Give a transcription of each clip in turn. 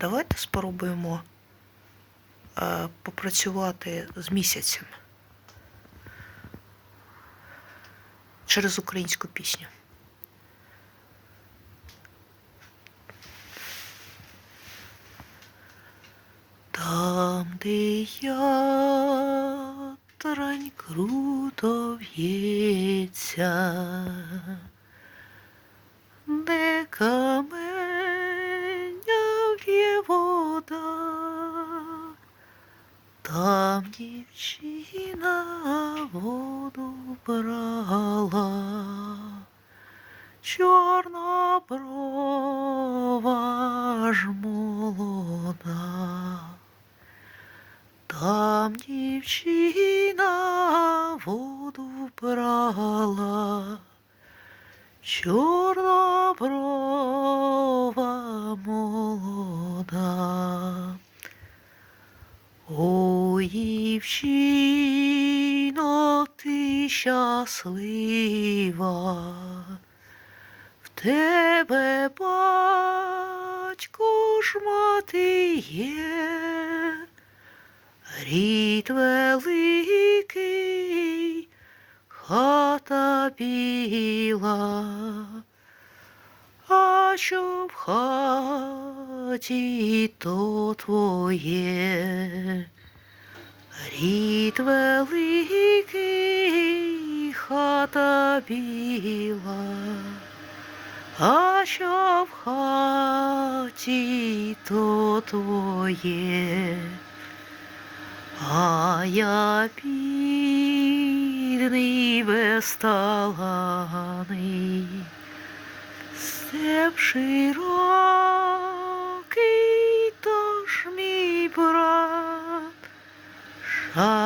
Давайте спробуємо е, попрацювати з місяцем через українську пісню. Там, де ятрань круто в'ється, там дівчина воду брала, чорна брова ж молода. Там дівчина воду брала, чорна брова молода. Дівчино, ти щаслива, в тебе батько ж мати є. Рід великий, хата біла, а що в хаті, то твоє. Рід великий, хата біла, а що в хаті, то твоє. А я бідний безталаний, степ широкий,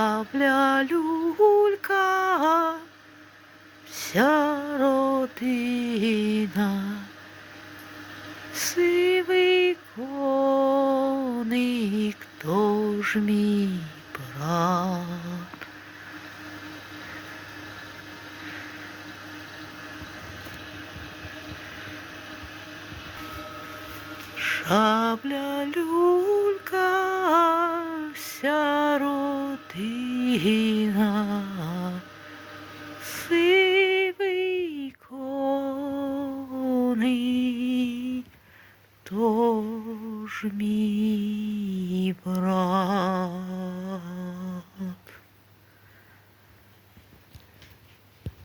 шабля люлька, вся родина, сивий коник, тож мій брат. Шабля люлька, вся коник, тож мій брат.